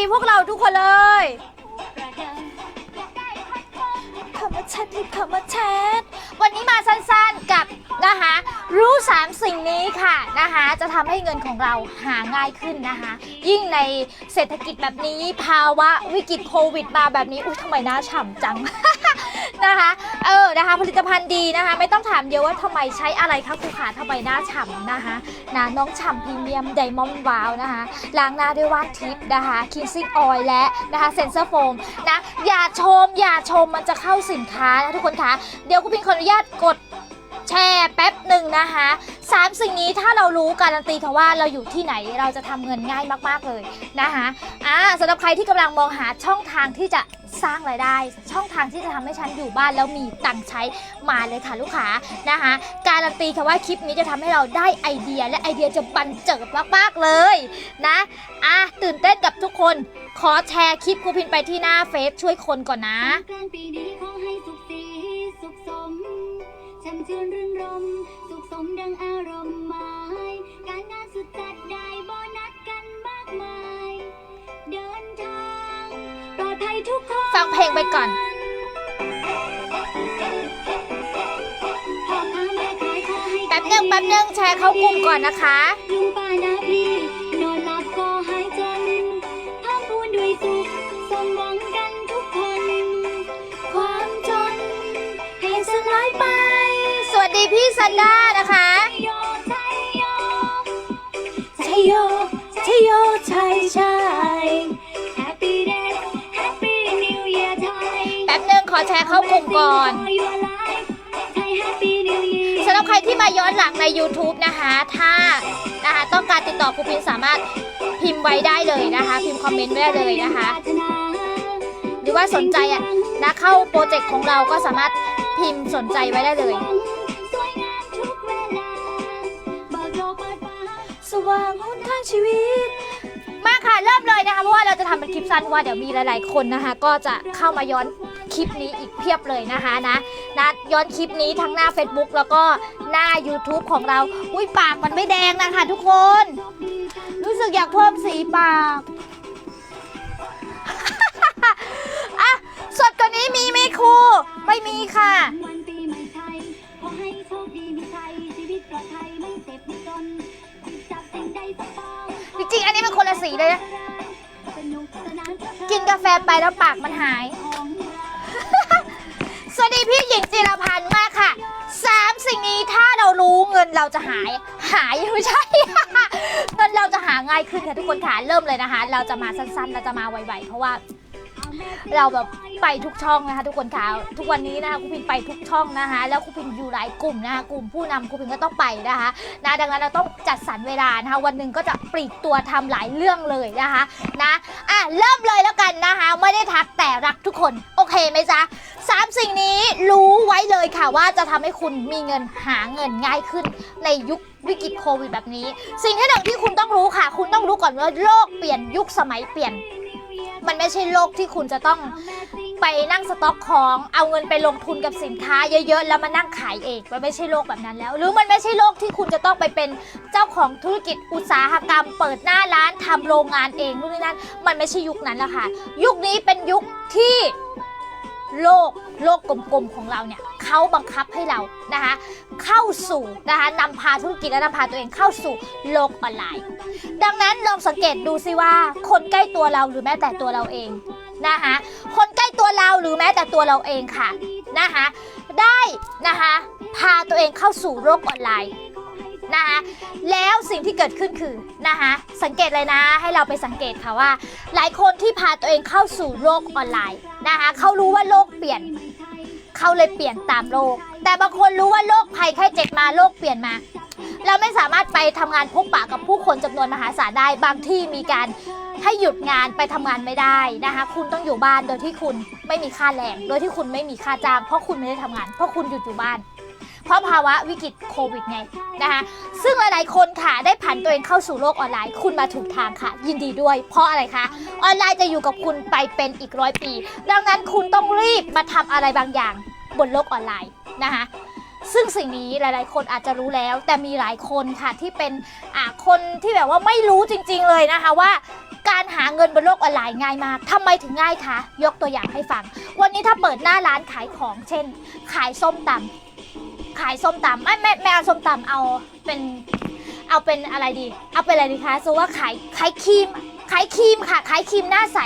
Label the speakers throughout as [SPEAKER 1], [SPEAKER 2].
[SPEAKER 1] ีพวกเราทุกคนเลยคำว่าแชทรีบคำว่าแชทวันนี้มาสั้นๆกับนะคะรู้สามสิ่งนี้ค่ะนะคะจะทำให้เงินของเราหาง่ายขึ้นนะคะ ยิ่งในเศรษฐกิจแบบนี้ภาวะวิกฤตโควิดมาแบบนี้อุ้ยทำไมหน้าฉ่ำจัง นะคะ เออนะคะผลิตภัณฑ์ดีนะคะ ไม่ต้องถามเยอะว่าทำไมใช้อะไรคะครูขาทำไมหน้าฉ่ำนะคะนะน้องฉ่ำพรีเมียมไดมอนด์วาวนะคะล้างหน้าด้วยว่านทิพย์นะคะคินซิ่งออยล์และนะคะเซนเซอร์โฟมนะอย่าชมอย่าชมมันจะเข้าสินค้านะทุกคนคะเดี๋ยวคุณพิงขออนุญาตกด แชร์แป๊บหนึ่งนะคะสามสิ่งนี้ถ้าเรารู้การันตีค่ะว่าเราอยู่ที่ไหนเราจะทำเงินง่ายมากๆเลยนะคะอ่าสำหรับใครที่กำลังมองหาช่องทางที่จะสร้างรายได้ ช่องทางที่จะทำให้ฉันอยู่บ้านแล้วมีตังค์ใช้มาเลยค่ะลูกค้านะคะการันตีค่ะว่าคลิปนี้จะทำให้เราได้ไอเดียและไอเดียจะบันเจิดมากๆเลยนะอะตื่นเต้นกับทุกคน ขอแชร์คลิปครูพินไปที่หน้าเฟซช่วยคนก่อนนะ
[SPEAKER 2] กลางปีนี้ขอให้สุขสีสุขสม ช่ำชื่นรื่นรม สุขสมดังอารมณ์หมาย การงานสุดจัดได้โบนัสกันมากมาย เดินทางปลอดภัยทุกคน
[SPEAKER 1] ฟังเพลงไปก่อน
[SPEAKER 2] พ่อค้าแม่ขายขอให้
[SPEAKER 1] แป๊บหนึ่งแป๊บหนึ่งแชร์เข้ากลุ่มก่อนนะคะ
[SPEAKER 2] ลุงป้านาพี่
[SPEAKER 1] ซันด้านะคะ
[SPEAKER 2] โยชัยโย
[SPEAKER 1] ชัยโยชัยโยชัยชัย
[SPEAKER 2] Happy Day Happy New Year ไทย
[SPEAKER 1] แป๊บหนึ่งขอแชร์เข้ากลุ่มก่อน
[SPEAKER 2] ไทย Happy New Year
[SPEAKER 1] สำหรับใครที่มาย้อนหลังใน YouTube นะคะ ถ้านะคะต้องการติดต่อครูพินสามารถพิมพ์ไว้ได้เลยนะคะ พิมพ์คอมเมนต์ไว้ได้เลยนะคะ หรือว่าสนใจอะนะเข้าโปรเจกต์ของเราก็สามารถพิมพ์สนใจไว้ได้เลย
[SPEAKER 2] ว่า
[SPEAKER 1] งหนทางชีวิต มาค่ะเริ่มเลยนะคะเพราะว่าเราจะทำเป็นคลิปสั้นเพราะว่าเดี๋ยวมีหลาย ๆ คนนะคะ ก็จะเข้ามาย้อนคลิปนี้อีกเพียบเลยนะคะนะนะย้อนคลิปนี้ทั้งหน้า Facebook แล้วก็หน้า YouTube ของเรา อุ้ยปากมันไม่แดงนะคะทุกคน รู้สึกอยากเพิ่มสีปาก อะสดกว่านี้มีไหมครู ไม่มีค่ะ
[SPEAKER 2] ละ
[SPEAKER 1] สีเลยนะ
[SPEAKER 2] สนุกสนานเพลิดเพลิ
[SPEAKER 1] กินกาแฟไปแล้วปากมันหาย
[SPEAKER 2] ของเรา
[SPEAKER 1] สวัสดีพี่หญิงจิรพันธ์มากค่ะสามสิ่งนี้ถ้าเรารู้เงินเราจะหาย หายไม่ใช่ เงินเราจะหาง่ายขึ้นค่ะทุกคนค่ะเริ่มเลยนะคะ เราจะมาสั้นๆ เราจะมาไวๆเพราะว่าเราแบบ ไปทุกช่องนะคะทุกคนคะทุกวันนี้นะคะครูพินไปทุกช่องนะคะแล้วครูพินอยู่หลายกลุ่มนะคะกลุ่มผู้นำครูพินก็ต้องไปนะคะนะดังนั้นเราต้องจัดสรรเวลานะคะวันหนึ่งก็จะปลีกตัวทำหลายเรื่องเลยนะคะนะอะเริ่มเลยแล้วกันนะคะไม่ได้ทักแต่รักทุกคนโอเคไหมจ๊ะสามสิ่งนี้รู้ไว้เลยค่ะว่าจะทำให้คุณมีเงินหาเงินง่ายขึ้นในยุควิกฤตโควิดแบบนี้ สิ่งที่หนึ่งที่คุณต้องรู้ค่ะ คุณต้องรู้ก่อนว่าโลกเปลี่ยนยุคสมัยเปลี่ยน มันไม่ใช่โลกที่คุณจะต้อง ไปนั่งสต็อกของเอาเงินไปลงทุนกับสินค้าเยอะๆ แล้วมานั่งขายเองมันไม่ใช่โลกแบบนั้นแล้ว หรือมันไม่ใช่โลกที่คุณจะต้องไปเป็นเจ้าของธุรกิจอุตสาหกรรม เปิดหน้าร้านทำโรงงานเองนู่นนี่นั่นมันไม่ใช่ยุคนั้นและค่ะ ยุคนี้เป็นยุคที่โลกโลกกลมๆของเราเนี่ยเขาบังคับให้เรานะคะเข้าสู่นะคะนำพาธุรกิจและนำพาตัวเองเข้าสู่โลกออนไลน์ ดังนั้นลองสังเกตดูซิว่าคนใกล้ตัวเราหรือแม้แต่ตัวเราเอง นะคะคนใกล้ตัวเราหรือแม้แต่ตัวเราเองค่ะนะคะได้นะคะพาตัวเองเข้าสู่โลกออนไลน์นะคะแล้วสิ่งที่เกิดขึ้นคือนะคะสังเกตเลยนะให้เราไปสังเกตค่ะว่า หลายคนที่พาตัวเองเข้าสู่โลกออนไลน์นะคะเขารู้ว่าโลกเปลี่ยนเขาเลยเปลี่ยนตามโลก แต่บางคนรู้ว่าโลกภัยไข้เจ็บมาโลกเปลี่ยนมา เราไม่สามารถไปทำงานพบปะกับผู้คนจำนวนมหาศาลได้บางที่มีการ ให้หยุดงานไปทำงานไม่ได้นะคะ คุณต้องอยู่บ้านโดยที่คุณไม่มีค่าแรง โดยที่คุณไม่มีค่าจ้างเพราะคุณไม่ได้ทำงาน เพราะคุณหยุดอยู่บ้าน เพราะภาวะวิกฤตโควิดไงนะคะซึ่งหลายๆคนค่ะได้ผันตัวเองเข้าสู่โลกออนไลน์ คุณมาถูกทางค่ะ ยินดีด้วย เพราะอะไรคะออนไลน์จะอยู่กับคุณไปเป็นอีกร้อยปี ดังนั้นคุณต้องรีบมาทำอะไรบางอย่างบนโลกออนไลน์นะคะ ซึ่งสิ่งนี้หลาย ๆ คนอาจจะรู้แล้ว แต่มีหลายคนค่ะที่เป็นคนที่แบบว่าไม่รู้จริง ๆ เลยนะคะว่าการหาเงินบนโลกออนไลน์ง่ายมากทำไมถึงง่ายคะ ยกตัวอย่างให้ฟัง วันนี้ถ้าเปิดหน้าร้านขายของ เช่น ขายส้มตำขายส้มตำไม่ไม่ไม่เอาส้มตำเอาเป็นเอาเป็นอะไรดี เอาเป็นอะไรดีคะสมมุติว่าขายขายครีมขายครีมค่ะ ขายครีมหน้าใส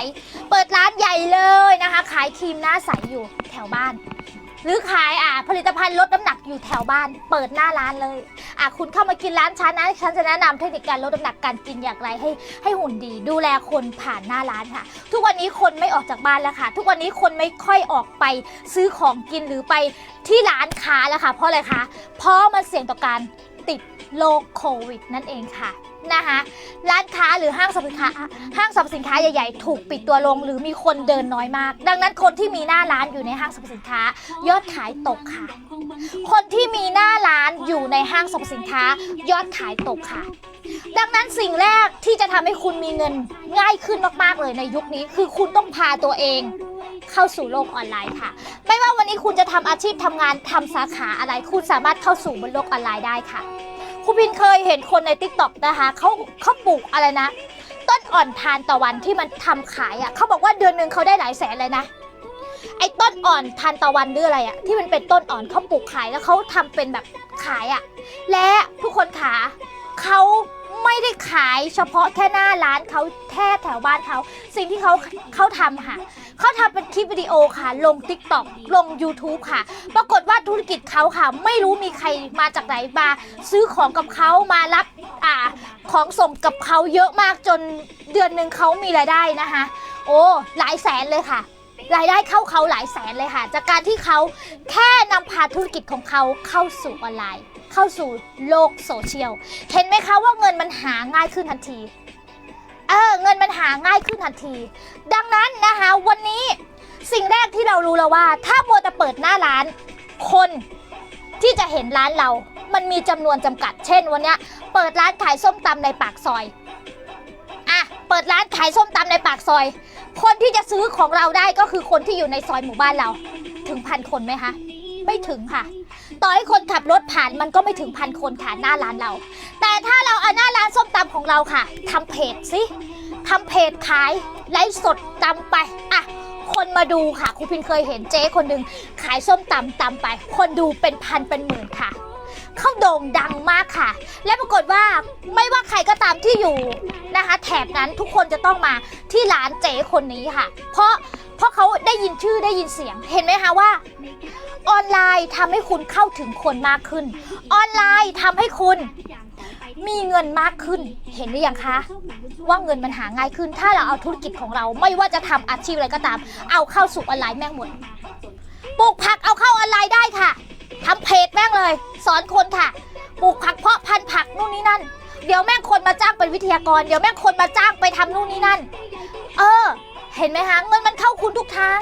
[SPEAKER 1] เปิดร้านใหญ่เลยนะคะ ขายครีมหน้าใสอยู่แถวบ้าน หรือขายอะผลิตภัณฑ์ลดน้ำหนักอยู่แถวบ้าน เปิดหน้าร้านเลยอะคุณเข้ามากินร้านฉันนะฉันจะแนะนำเทคนิคการลดน้ำหนักการกินอย่างไรให้ ให้หุ่นดี ดูแลคนผ่านหน้าร้านค่ะ ทุกวันนี้คนไม่ออกจากบ้านแล้วค่ะ ทุกวันนี้คนไม่ค่อยออกไปซื้อของกินหรือไปที่ร้านค้าแล้วค่ะ เพราะอะไรคะเพราะมันเสี่ยงต่อการติด โรคโควิดนั่นเองค่ะนะคะร้านค้าหรือห้างสรรพสินค้าห้างสรรพสินค้าใหญ่ๆ ถูกปิดตัวลงหรือมีคนเดินน้อยมาก ดังนั้นคนที่มีหน้าร้านอยู่ในห้างสรรพสินค้า ยอดขายตกค่ะ คนที่มีหน้าร้านอยู่ในห้างสรรพสินค้า ยอดขายตกค่ะ ดังนั้นสิ่งแรกที่จะทำให้คุณมีเงินง่ายขึ้นมากๆเลยในยุคนี้ คือคุณต้องพาตัวเองเข้าสู่โลกออนไลน์ค่ะ ไม่ว่าวันนี้คุณจะทำอาชีพทำงานทำสาขาอะไร คุณสามารถเข้าสู่บนโลกออนไลน์ได้ค่ะ ครูพินเคยเห็นคนใน t ิ k t o k นะคะเขาเขาปลูกอะไรนะ ต้นอ่อนทานตะวันที่มันทำขายอะ่ะเขาบอกว่าเดือนหนึ่งเขาได้หลายแสนเลยนะ ไอ้ต้นอ่อนทานตะวันหรืออะไรอะ่ะที่มันเป็นต้นอ่อนเขาปลูกขายแล้วเขาทำเป็นแบบขายอะ่ะ และทุกคนขาเขาไม่ได้ขายเฉพาะแค่หน้าร้านเขาแค่แถวบ้านเขาสิ่งที่เขาเขาทำค่ะ เขาทำเป็นคลิปวิดีโอค่ะ ลง Tik t o k ลง YouTube ค่ะ ปรากฏว่าธุรกิจเขาค่ะ ไม่รู้มีใครมาจากไหนมา ซื้อของกับเขามารับอ่าของส่งกับเขาเยอะมากจนเดือนหนึ่งเขามีรายได้นะคะ โอ้หลายแสนเลยค่ะ รายได้เข้าเขาหลายแสนเลยค่ะ จากการที่เขาแค่นำพาธุรกิจของเขาเข้าสู่ออนไลน์ เข้าสู่โลกโซเชียล เห็นไหมคะว่าเงินมันหาง่ายขึ้นทันที เออเงินมันหาง่ายขึ้นทันที ดังนั้นนะคะวันนี้สิ่งแรกที่เรารู้แล้วว่า ถ้าโบจะเปิดหน้าร้าน คนที่จะเห็นร้านเรา มันมีจำนวนจำกัด เช่นวันนี้เปิดร้านขายส้มตำในปากซอยอะเปิดร้านขายส้มตำในปากซอย คนที่จะซื้อของเราได้ก็คือคนที่อยู่ในซอยหมู่บ้านเรา ถึงพันคนไหมคะ ไม่ถึงค่ะ ต่อให้คนขับรถผ่านมันก็ไม่ถึงพันคนค่ะหน้าร้านเรา แต่ถ้าเราเอาหน้าร้านส้มตำของเราค่ะทำเพจสิทำเพจขายไลฟ์สดตำไปอะคนมาดูค่ะครูพินเคยเห็นเจ๊คนหนึ่งขายส้มตำตำไป คนดูเป็นพันเป็นหมื่นค่ะเขาโด่งดังมากค่ะ และปรากฏว่าไม่ว่าใครก็ตามที่อยู่นะคะ แถบนั้นทุกคนจะต้องมาที่ร้านเจ๊คนนี้ค่ะ เพราะ ราะเขาได้ยินชื่อได้ยินเสียง เห็นไหมคะว่า ออนไลน์ทำให้คุณเข้าถึงคนมากขึ้น ออนไลน์ทำให้คุณมีเงินมากขึ้น เห็นหรือยังคะ ว่าเงินมันหาง่ายขึ้น ถ้าเราเอาธุรกิจของเรา ไม่ว่าจะทำอาชีพอะไรก็ตาม เอาเข้าสู่ออนไลน์แม่งหมดปลูกผักเอาเข้าออนไลน์ได้ค่ะทำเพจแม่งเลย สอนคนค่ะปลูกผักเพาะพันธุ์ผักนู่นนี่นั่น เดี๋ยวแม่งคนมาจ้างเป็นวิทยากร เดี๋ยวแม่งคนมาจ้างไปทำนู่นนี่นั่น เออ เห็นไหมคะเงินมันเข้าคุณทุกทาง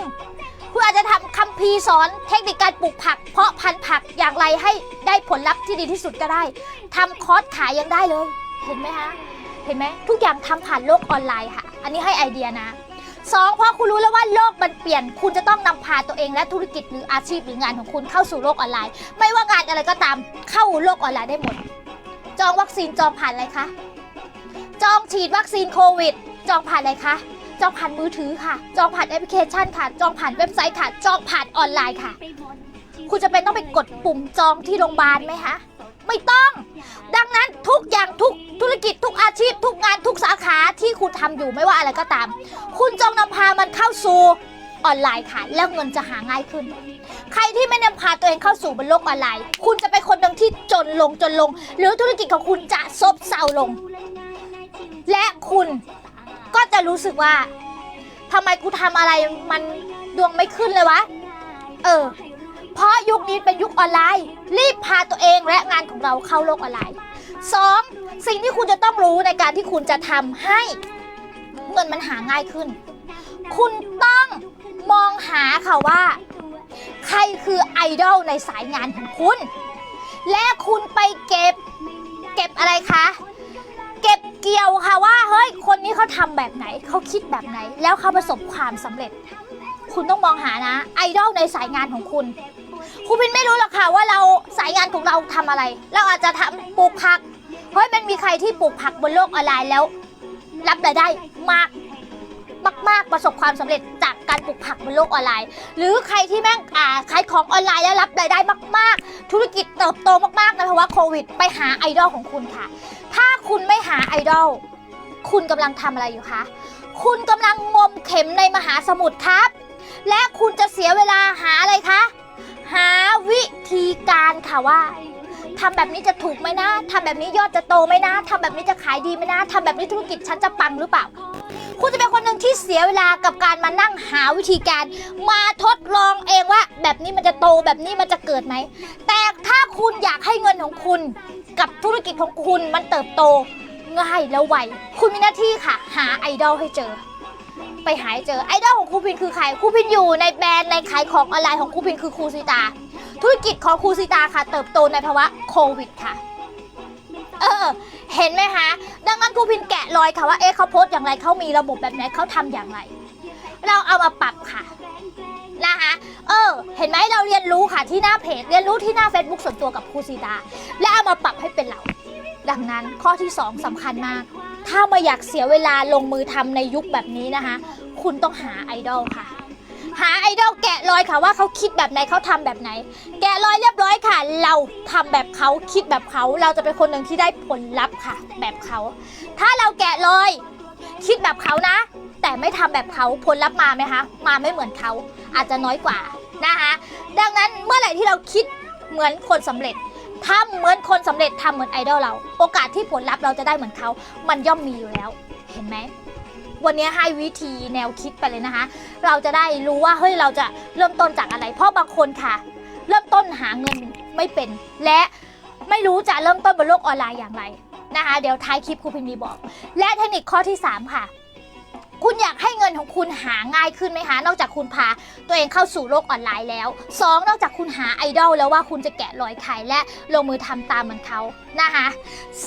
[SPEAKER 1] คุณอาจจะทำคัมภีร์สอนเทคนิคการปลูกผัก เพาะพันธุ์ผักอย่างไรให้ได้ผลลัพธ์ที่ดีที่สุดก็ได้ทำคอร์สขายยังได้เลย เห็นไหมคะเห็นไหมทุกอย่างทำผ่านโลกออนไลน์ค่ะ อันนี้ให้ไอเดียนะสองเพราะคุณรู้แล้วว่าโลกมันเปลี่ยน คุณจะต้องนำพาตัวเองและธุรกิจหรืออาชีพหรืองานของคุณเข้าสู่โลกออนไลน์ ไม่ว่างานอะไรก็ตามเข้าโลกออนไลน์ได้หมด จองวัคซีนจองผ่านอะไรคะจองฉีดวัคซีนโควิด จองผ่านอะไรคะ จองผ่านมือถือค่ะ จองผ่านแอปพลิเคชันค่ะ จองผ่านเว็บไซต์ค่ะ จองผ่านออนไลน์ค่ะ คุณจะเป็นต้องไปกดปุ่มจองที่โรงพยาบาลไหมคะ ไม่ต้อง ดังนั้นทุกอย่างทุกธุรกิจทุกอาชีพ ทุกงานทุกสาขาที่คุณทำอยู่ไม่ว่าอะไรก็ตาม คุณจงนำพามันเข้าสู่ออนไลน์ค่ะ แล้วเงินจะหาง่ายขึ้น ใครที่ไม่นำพาตัวเองเข้าสู่บนโลกออนไลน์ คุณจะเป็นคนหนึ่งที่จนลงจนลง หรือธุรกิจของคุณจะซบเซาลง และคุณ ก็จะรู้สึกว่าทำไมกูทำอะไรมันดวงไม่ขึ้นเลยวะ เออ เพราะยุคนี้เป็นยุคออนไลน์ รีบพาตัวเองและงานของเราเข้าโลกออนไลน์ 2. สิ่งที่คุณจะต้องรู้ในการที่คุณจะทำให้เงินมันหาง่ายขึ้น คุณต้องมองหาค่ะว่า ใครคือไอดอลในสายงานของคุณ และคุณไปเก็บ เก็บอะไรคะ เก็บ เกี่ยวค่ะว่าเฮ้ยคนนี้เขาทำแบบไหนเขาคิดแบบไหน แล้วเขาประสบความสำเร็จ คุณต้องมองหานะไอดอลในสายงานของคุณครูพินไม่รู้หรอกค่ะว่าเราสายงานของเราทำอะไร เราอาจจะทำปลูกผักเฮ้ยมันมีใครที่ปลูกผักบนโลกออนไลน์แล้ว รับรายได้มาก มาก ๆ ประสบความสำเร็จจากการปลูกผักบนโลกออนไลน์ หรือใครที่แม่งอ่าขายของออนไลน์แล้วรับรายได้มาก ๆ ธุรกิจเติบโตมากๆในภาวะโควิด ไปหาไอดอลของคุณค่ะ ถ้าคุณไม่หาไอดอลคุณกำลังทำอะไรอยู่คะคุณกำลังงมเข็มในมหาสมุทรครับ และคุณจะเสียเวลาหาอะไรคะหาวิธีการค่ะว่า ทำแบบนี้จะถูกไหมนะทำแบบนี้ยอดจะโตไหมนะทำแบบนี้จะขายดีไหมนะทำแบบนี้ธุรกิจฉันจะปังหรือเปล่า คุณจะเป็นคนหนึ่งที่เสียเวลากับการมานั่งหาวิธีการ มาทดลองเองว่า แบบนี้มันจะโตแบบนี้มันจะเกิดไหม แต่ถ้าคุณอยากให้เงินของคุณ กับธุรกิจของคุณมันเติบโตง่ายและไวคุณมีหน้าที่ค่ะ หาไอดอลให้เจอ ไปหาให้เจอไอดอลของครูพินคือใครครูพินอยู่ในแบรนด์ในขายของออนไลน์ของครูพินคือครูซิตา ธุรกิจของครูซิตาค่ะ เติบโตในภาวะโควิดค่ะ เออ เห็นไหมคะดังนั้นครูพินแกะรอยค่ะว่าเอ๊ะเขาโพสต์อย่างไรเขามีระบบแบบไหนเขาทำอย่างไร เราเอามาปรับค่ะนะคะเออ เห็นไหมเราเรียนรู้ค่ะที่หน้าเพจเรียนรู้ที่หน้า Facebook ส่วนตัวกับครูซีดาและเอามาปรับให้เป็นเรา ดังนั้นข้อที่ 2สำคัญมาก ถ้าไม่อยากเสียเวลาลงมือทำในยุคแบบนี้นะคะ คุณต้องหาไอดอลค่ะ หาไอดอลแกะรอยค่ะว่าเขาคิดแบบไหนเขาทำแบบไหน แกะรอยเรียบร้อยค่ะ เราทำแบบเขาคิดแบบเขา เราจะเป็นคนหนึ่งที่ได้ผลลัพธ์ค่ะ แบบเขา ถ้าเราแกะรอย คิดแบบเขานะ แต่ไม่ทำแบบเขาผลลัพธ์มาไหมคะมาไม่เหมือนเขาอาจจะน้อยกว่านะคะดังนั้นเมื่อไหร่ที่เราคิดเหมือนคนสำเร็จทำเหมือนคนสำเร็จทำเหมือนไอดอลเรา โอกาสที่ผลลัพธ์เราจะได้เหมือนเขา มันย่อมมีอยู่แล้ว เห็นไหม วันนี้ให้วิธีแนวคิดไปเลยนะคะ เราจะได้รู้ว่าเฮ้ยเราจะเริ่มต้นจากอะไร เพราะบางคนค่ะ เริ่มต้นหาเงินไม่เป็น และไม่รู้จะเริ่มต้นบนโลกออนไลน์อย่างไรนะคะ เดี๋ยวท้ายคลิปครูพิมพ์มีบอก และเทคนิคข้อที่ 3 ค่ะ คุณอยากให้เงินของคุณหาง่ายขึ้นไหมคะนอกจากคุณพาตัวเองเข้าสู่โลกออนไลน์แล้ว 2. นอกจากคุณหาไอดอลแล้วว่าคุณจะแกะรอยใครและลงมือทำตามเหมือนเขานะคะ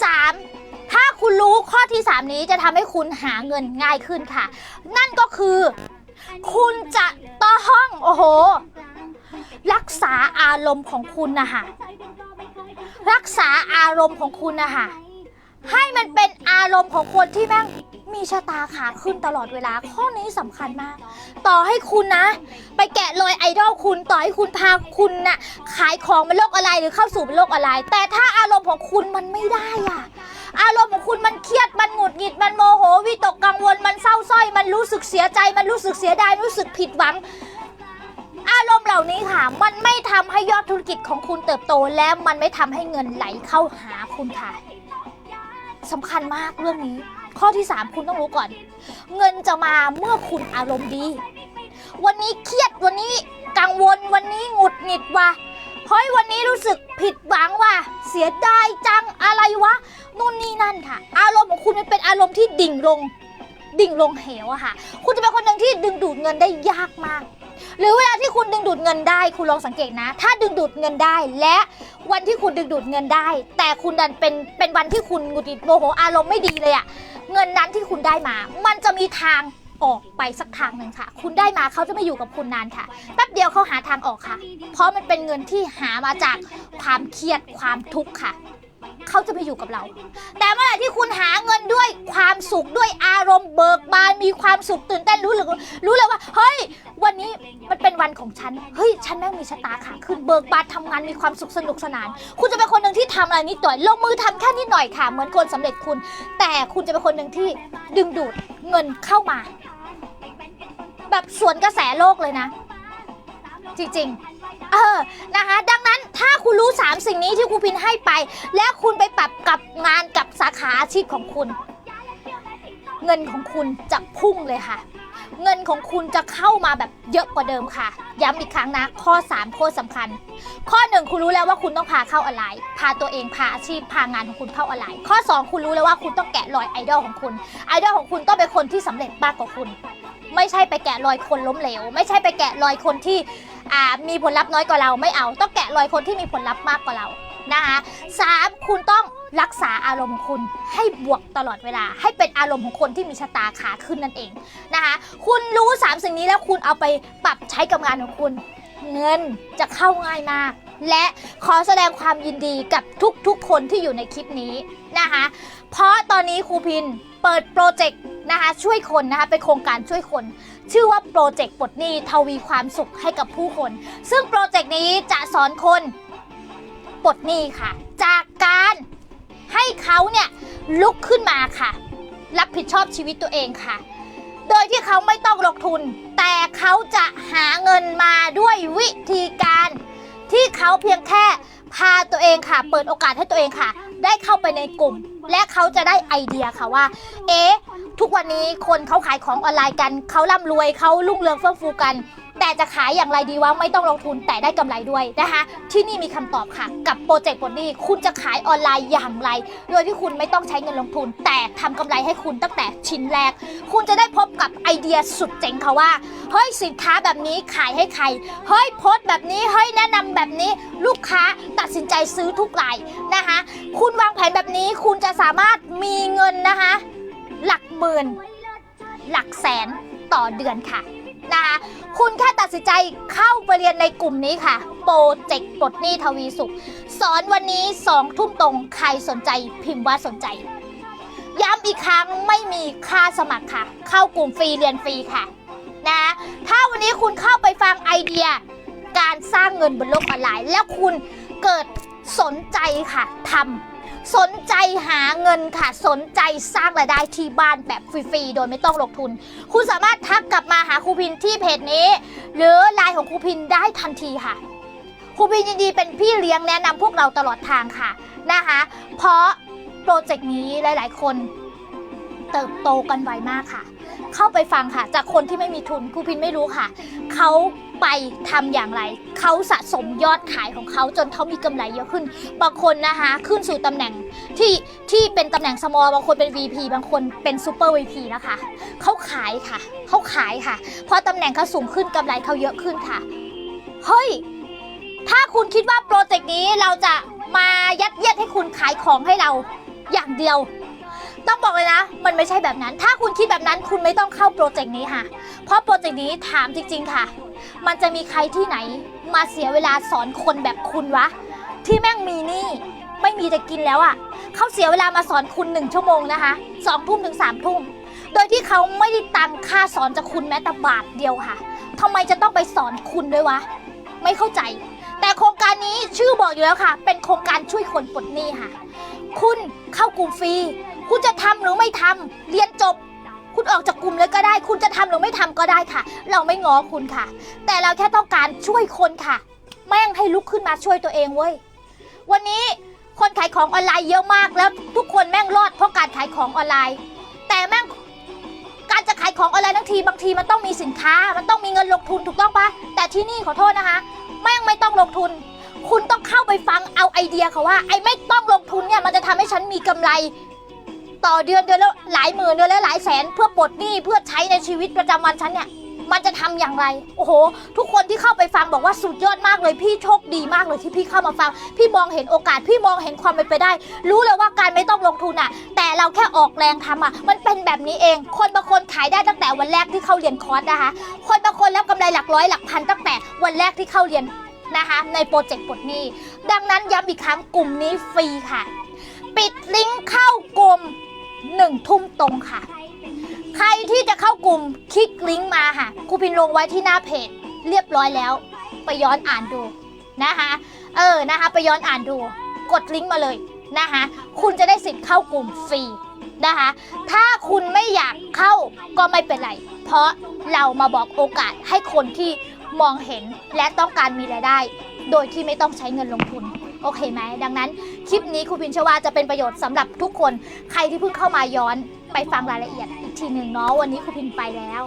[SPEAKER 1] 3. ถ้าคุณรู้ข้อที่ 3 นี้จะทำให้คุณหาเงินง่ายขึ้นค่ะ นั่นก็คือ คุณจะต้องโอ้โห รักษาอารมณ์ของคุณนะคะรักษาอารมณ์ของคุณนะคะให้มันเป็นอารมณ์ของคนที่แม่งมีชะตาขาขึ้นตลอดเวลา ข้อนี้สำคัญมาก ต่อให้คุณนะ ไปแกะรอยไอดอลคุณต่อให้คุณพาคุณน่ะขายของบนโลกออนไลน์หรือเข้าสู่บนโลกออนไลน์แต่ถ้าอารมณ์ของคุณมันไม่ได้อะ อารมณ์ของคุณมันเครียดมันหงุดหงิดมันโมโหวิตกกังวลมันเศร้าสร้อย มันรู้สึกเสียใจ มันรู้สึกเสียดายรู้สึกผิดหวัง อารมณ์เหล่านี้ค่ะ มันไม่ทำให้ยอดธุรกิจของคุณเติบโต และมันไม่ทำให้เงินไหลเข้าหาคุณค่ะสำคัญมากเรื่องนี้ ข้อที่ 3 คุณต้องรู้ก่อน เงินจะมาเมื่อคุณอารมณ์ดี วันนี้เครียดวันนี้กังวลวันนี้หงุดหงิดว่ะ เฮ้ยวันนี้รู้สึกผิดหวังว่ะ เสียดายจังอะไรวะนู่นนี่นั่นค่ะ อารมณ์ของคุณมันเป็นอารมณ์ที่ดิ่งลง ดิ่งลงเหวอะค่ะ คุณจะเป็นคนหนึ่งที่ดึงดูดเงินได้ยากมาก หรือเวลาที่คุณดึงดูดเงินได้ คุณลองสังเกตนะ ถ้าดึงดูดเงินได้ และวันที่คุณดึงดูดเงินได้ แต่คุณดันเป็นเป็นวันที่คุณหงุดหงิดโมโหอารมณ์ไม่ดีเลยอะเงินนั้นที่คุณได้มา มันจะมีทาง ออกไปสักทางหนึ่งค่ะ คุณได้มาเขาจะไม่อยู่กับคุณนานค่ะแป๊บเดียวเขาหาทางออกค่ะ เพราะมันเป็นเงินที่หามาจากความเครียดความทุกข์ค่ะเขาจะไม่อยู่กับเรา แต่เมื่อไหร่ที่คุณหาเงินด้วยความสุขด้วยอารมณ์เบิกบานมีความสุขตื่นเต้นรู้หรือรู้เลยว่า เฮ้ย วันนี้มันเป็นวันของฉัน เฮ้ย ฉันแม่งมีชะตาขาขึ้นเบิกบานทำงานมีความสุขสนุกสนาน คุณจะเป็นคนหนึ่งที่ทำอะไรนิดหน่อยลงมือทำแค่นิดหน่อยค่ะ เหมือนคนสำเร็จคุณ แต่คุณจะเป็นคนหนึ่งที่ดึงดูดเงินเข้ามา แบบสวนกระแสโลกเลยนะ จริงๆ เออนะคะ ดังนั้นถ้าคุณรู้ 3 สิ่งนี้ที่ครูพินให้ไป และคุณไปปรับกับงานกับสาขาอาชีพของคุณ เงินของคุณจะพุ่งเลยค่ะ เงินของคุณจะเข้ามาแบบเยอะกว่าเดิมค่ะ ย้ำอีกครั้งนะ ข้อ3โคตรสำคัญ ข้อ 1 คุณรู้แล้วว่าคุณต้องพาเข้าออนไลน์พาตัวเองพาอาชีพพางานของคุณเข้าออนไลน์ข้อ 2 คุณรู้แล้วว่าคุณต้องแกะรอยไอดอลของคุณ ไอดอลของคุณต้องเป็นคนที่สำเร็จมากกว่าคุณ ไม่ใช่ไปแกะรอยคนล้มเหลว ไม่ใช่ไปแกะรอยคนที่อ่ามีผลลัพธ์น้อยกว่าเราไม่เอา ต้องแกะรอยคนที่มีผลลัพธ์มากกว่าเรานะคะสามคุณต้อง รักษาอารมณ์คุณให้บวกตลอดเวลา ให้เป็นอารมณ์ของคนที่มีชะตาขาขึ้นนั่นเองนะคะ คุณรู้สามสิ่งนี้แล้วคุณเอาไปปรับใช้กับงานของคุณ เงินจะเข้าง่ายมาก และขอแสดงความยินดีกับทุกๆคนที่อยู่ในคลิปนี้นะคะ เพราะตอนนี้ครูพินเปิดโปรเจกต์นะคะช่วยคนนะคะเป็นโครงการช่วยคน ชื่อว่าโปรเจกต์ปลดหนี้ทวีความสุขให้กับผู้คน ซึ่งโปรเจกต์นี้จะสอนคนปลดหนี้ค่ะ จากการ เขาเนี่ยลุกขึ้นมาค่ะ รับผิดชอบชีวิตตัวเองค่ะ โดยที่เขาไม่ต้องลงทุน แต่เขาจะหาเงินมาด้วยวิธีการ ที่เขาเพียงแค่พาตัวเองค่ะ เปิดโอกาสให้ตัวเองค่ะ ได้เข้าไปในกลุ่ม และเขาจะได้ไอเดียค่ะว่า เอ๊ะทุกวันนี้คนเขาขายของออนไลน์กัน เขาร่ำรวยเขารุ่งเรืองเฟื่องฟูกัน แต่จะขายอย่างไรดีว่าไม่ต้องลงทุนแต่ได้กำไรด้วยนะคะ ที่นี่มีคำตอบค่ะกับโปรเจกต์ปลดหนี้คุณจะขายออนไลน์อย่างไร โดยที่คุณไม่ต้องใช้เงินลงทุน แต่ทำกำไรให้คุณตั้งแต่ชิ้นแรก คุณจะได้พบกับไอเดียสุดเจ๋งค่ะว่าเฮ้ยสินค้าแบบนี้ขายให้ใครเฮ้ยโพสต์แบบนี้เฮ้ยแนะนำแบบนี้ลูกค้าตัดสินใจซื้อทุกรายนะคะคุณวางแผนแบบนี้คุณจะสามารถมีเงินนะคะ หลักหมื่น หลักแสนต่อเดือนค่ะ นะคะ คุณแค่ตัดสินใจเข้าไปเรียนในกลุ่มนี้ค่ะโปรเจกต์ปลดหนี้ทวีสุข สอนวันนี้สองทุ่มตรงใครสนใจพิมพ์ว่าสนใจ ย้ำอีกครั้งไม่มีค่าสมัครค่ะ เข้ากลุ่มฟรีเรียนฟรีค่ะนะถ้าวันนี้คุณเข้าไปฟังไอเดีย การสร้างเงินบนโลกออนไลน์ แล้วคุณเกิดสนใจค่ะทำ สนใจหาเงินค่ะ สนใจสร้างรายได้ที่บ้านแบบฟรีๆ โดยไม่ต้องลงทุน คุณสามารถทักกลับมาหาครูพินที่เพจนี้ หรือไลน์ของครูพินได้ทันทีค่ะครูพินยินดีเป็นพี่เลี้ยงแนะนำพวกเราตลอดทางค่ะนะคะ เพราะโปรเจกต์นี้หลายๆ คนเติบโตกันไวมากค่ะ เข้าไปฟังค่ะ จากคนที่ไม่มีทุนครูพินไม่รู้ค่ะ เขา ไปทำอย่างไร เขาสะสมยอดขายของเขาจนเขามีกำไรเยอะขึ้น บางคนนะคะขึ้นสู่ตำแหน่งที่ที่เป็นตำแหน่งสมอลบางคนเป็น VP บางคนเป็นซูเปอร์ VP นะคะ เขาขายค่ะ เขาขายค่ะ เพอตำแหน่งเขาสูงขึ้นกำไรเขาเยอะขึ้นค่ะ เฮ้ย ถ้าคุณคิดว่าโปรเจกต์นี้เราจะมายัดเยียดให้คุณขายของให้เราอย่างเดียวต้องบอกเลยนะ มันไม่ใช่แบบนั้น ถ้าคุณคิดแบบนั้น คุณไม่ต้องเข้าโปรเจกต์นี้ค่ะ เพราะโปรเจกต์นี้ถามจริง ๆ ค่ะ มันจะมีใครที่ไหน มาเสียเวลาสอนคนแบบคุณวะ ที่แม่งมีหนี่ไม่มีจะกินแล้วอะ่ะเขาเสียเวลามาสอนคุณหนึ่งชั่วโมงนะคะสองทุ่มถึงสามทุ่มโดยที่เขาไม่ได้ตังค่าสอนจากคุณแม้แต่บาทเดียวค่ะทำไมจะต้องไปสอนคุณด้วยวะ ไม่เข้าใจ แต่โครงการนี้ชื่อบอกอยู่แล้วค่ะ เป็นโครงการช่วยคนปลดหนี้ค่ะ คุณเข้ากลุ่มฟรี คุณจะทำหรือไม่ทำเรียนจบ คุณออกจากกลุ่มเลยก็ได้ คุณจะทำหรือไม่ทำก็ได้ค่ะ เราไม่ง้อคุณค่ะ แต่เราแค่ต้องการช่วยคนค่ะ แม่งให้ลุกขึ้นมาช่วยตัวเองเว้ย วันนี้คนขายของออนไลน์เยอะมากแล้วทุกคนแม่งรอดเพราะการขายของออนไลน์ แต่แม่งการจะขายของออนไลน์ทั้งทีบางทีมันต้องมีสินค้า มันต้องมีเงินลงทุนถูกต้องปะแต่ที่นี่ขอโทษนะคะ แม่งไม่ต้องลงทุน คุณต้องเข้าไปฟังเอาไอเดียค่ะว่า ไอ้ไม่ต้องลงทุนเนี่ยมันจะทำให้ฉันมีกำไร ต่อเดือนเดือนและหลายหมื่นเดือนและหลายแสน เพื่อปลดหนี้เพื่อใช้ในชีวิตประจำวันฉันเนี่ยมันจะทำอย่างไร โอ้โห ทุกคนที่เข้าไปฟังบอกว่าสุดยอดมากเลย พี่โชคดีมากเลยที่พี่เข้ามาฟัง พี่มองเห็นโอกาส พี่มองเห็นความเป็นไปได้ รู้เลยว่าการไม่ต้องลงทุนอะแต่เราแค่ออกแรงทำอะมันเป็นแบบนี้เอง คนบางคนขายได้ตั้งแต่วันแรกที่เข้าเรียนคอร์สนะคะ คนบางคนแล้วกำไรหลักร้อยหลักพันตั้งแต่วันแรกที่เข้าเรียนนะคะในโปรเจกต์ปลดหนี้ ดังนั้นย้ำอีกครั้งกลุ่มนี้ฟรีค่ะ ปิดลิงก์เข้า ตรงค่ะ ใครที่จะเข้ากลุ่มคลิกลิงก์มาค่ะครูพินลงไว้ที่หน้าเพจเรียบร้อยแล้ว ไปย้อนอ่านดูนะคะเออนะคะไปย้อนอ่านดู กดลิงก์มาเลยนะคะคุณจะได้สิทธิ์เข้ากลุ่มฟรีนะคะถ้าคุณไม่อยากเข้าก็ไม่เป็นไร เพราะเรามาบอกโอกาสให้คนที่มองเห็นและต้องการมีรายได้ โดยที่ไม่ต้องใช้เงินลงทุน โอเคไหม ดังนั้นคลิปนี้ครูพินเชื่อว่าจะเป็นประโยชน์สำหรับทุกคน ใครที่เพิ่งเข้ามาย้อนไปฟังรายละเอียดอีกทีหนึ่งเนาะวันนี้ครูพินไปแล้ว